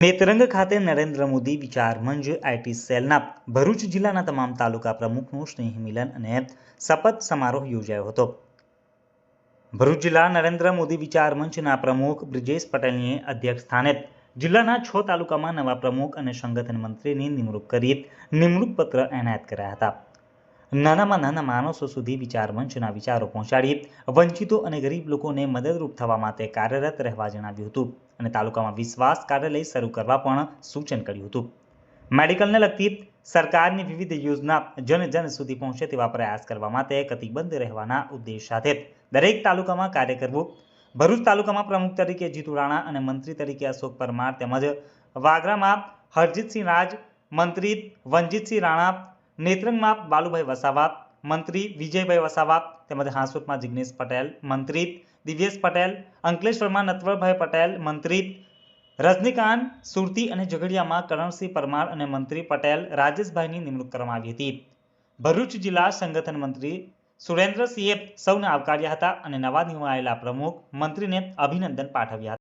નેત્રંગ ખાતે નરેન્દ્ર મોદી વિચાર મંચ આઈટી સેલના ભરૂચ જિલ્લાના તમામ તાલુકા પ્રમુખનું સ્નેહ મિલન અને શપથ સમારોહ યોજાયો હતો. ભરૂચ જિલ્લા નરેન્દ્ર મોદી વિચાર મંચના પ્રમુખ બ્રિજેશ પટેલની અધ્યક્ષ સ્થાને જિલ્લાના છ તાલુકામાં નવા પ્રમુખ અને સંગઠન મંત્રીની નિમણૂક કરી નિમણૂક પત્ર એનાયત કર્યા હતા. નાનામાં નાના માણસો સુધી વિચાર મંચના વિચારો પહોંચાડી વંચિતો અને ગરીબ લોકોને મદદરૂપ થવા માટે કાર્યરત રહેવા જણાવ્યું હતું અને તાલુકામાં વિશ્વાસ કાર્યાલય શરૂ કરવા પણ સૂચન કર્યું હતું. મેડિકલને લગતી સરકારની વિવિધ યોજના જન જન સુધી પહોંચે તેવા પ્રયાસ કરવા માટે કતિબદ્ધ રહેવાના ઉદ્દેશ સાથે દરેક તાલુકામાં કાર્ય કરવું. ભરૂચ તાલુકામાં પ્રમુખ તરીકે જીતુ રાણા અને મંત્રી તરીકે અશોક પરમાર તેમજ વાગરામાં હરજીતસિંહ રાજ, મંત્રી વંજીતસિંહ રાણા નેત્રંગમાં બાલુભાઈ વસાવા મંત્રી વિજયભાઈ વસાવા તેમજ હાંસોટમાં જિગ્નેશ પટેલ, મંત્રી દિવ્યેશ પટેલ અંકલેશ્વરમાં નટવરભાઈ પટેલ, મંત્રી રજનીકાંત, સુરતી અને ઝઘડિયામાં કરણસિંહ પરમાર અને મંત્રી પટેલ રાજેશભાઈની નિમણૂક કરવામાં આવી હતી. ભરૂચ જિલ્લા સંગઠન મંત્રી સુરેન્દ્રસિંહે સૌને આવકાર્યા હતા અને નવા નિમાયેલા પ્રમુખ મંત્રીને અભિનંદન પાઠવ્યા હતા.